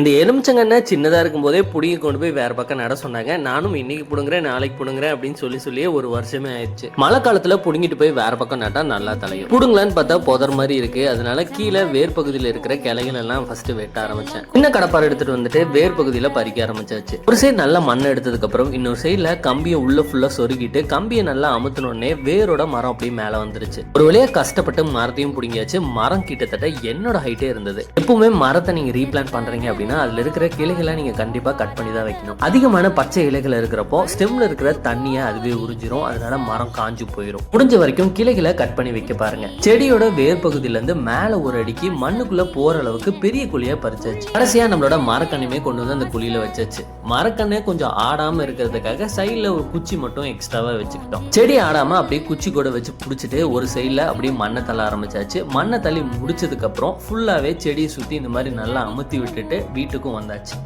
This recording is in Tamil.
இந்த எலுமிச்சங்கண்ணை சின்னதாக இருக்கும்போதே புடிங்கி கொண்டு போய் வேறு பக்கம் நட சொன்னாங்க. நானும் இன்னைக்கு பிடுங்குறேன் நாளைக்கு பிடுங்குறேன் அப்படின்னு சொல்லி சொல்லியே ஒரு வருஷமே ஆயிடுச்சு. மழை காலத்தில் பிடுங்கிட்டு போய் வேறு பக்கம் நட்டா நல்லா தலையும். பிடுங்கலான்னு பார்த்தா புதர் மாதிரி இருக்கு. அதனால கீழே வேர் பகுதியில் இருக்கிற கிளைகள் எல்லாம் ஃபர்ஸ்ட் வெட்ட ஆரம்பிச்சேன். சின்ன கடப்பாறை எடுத்துட்டு வந்துட்டு வேர் பகுதியில் பறிக்க ஆரம்பிச்சாச்சு. ஒரு சைடு நல்லா மண் எடுத்ததுக்கு அப்புறம் இன்னொரு சைடில் கம்பியை உள்ள ஃபுல்லாக சொருகிட்டு கம்பியை நல்லா அமுத்தினோடனே வேரோட மரம் அப்படியே மேலே வந்துருச்சு. ஒரு வழியாக கஷ்டப்பட்டு மரத்தையும் பிடுங்கியாச்சு. மரம் கிட்டத்தட்ட என்னோட ஹைட்டே இருந்தது. எப்பவுமே மரத்தை நீங்கள் ரீப்ளான் பண்ணுறீங்க அப்படின்னு அதில் இருக்கிற கிளைகளை நீங்கள் கண்டிப்பாக கட் பண்ணி தான் வைக்கணும். அதிகமான பச்சை இலைகள் இருக்கிறப்போ ஸ்டெம்ல இருக்கிற தண்ணியை அதுவே உறிஞ்சிரும். அதனால மரம் காஞ்சு போயிடும் முடிஞ்ச வரைக்கும் கிளைகளை கட் பண்ணி வைக்க பாருங்க. செடியோட வேர் பகுதியிலேருந்து மேலே ஒரு அடிக்கு மண்ணுக்குள்ள போற அளவுக்கு பெரிய குழியை பறிச்சாச்சு. கடைசியாக நம்மளோட மரக்கண்ணுமே கொண்டு வந்து அந்த குழியில வச்சாச்சு. மரக்கண்ணே கொஞ்சம் ஆடாமல் இருக்கிறதுக்காக சைடில் ஒரு குச்சி மட்டும் எக்ஸ்ட்ராவாக வச்சுக்கிட்டோம். செடி ஆடாமல் அப்படியே குச்சி கூட வச்சு பிடிச்சிட்டு ஒரு சைடில் அப்படியே மண்ணை தள்ள ஆரம்பிச்சாச்சு. மண்ணை தள்ளி முடிச்சதுக்கப்புறம் ஃபுல்லாகவே செடியை சுற்றி இந்த மாதிரி நல்லா அமுத்தி விட்டுட்டு வீட்டுக்கும் வந்தாச்சு.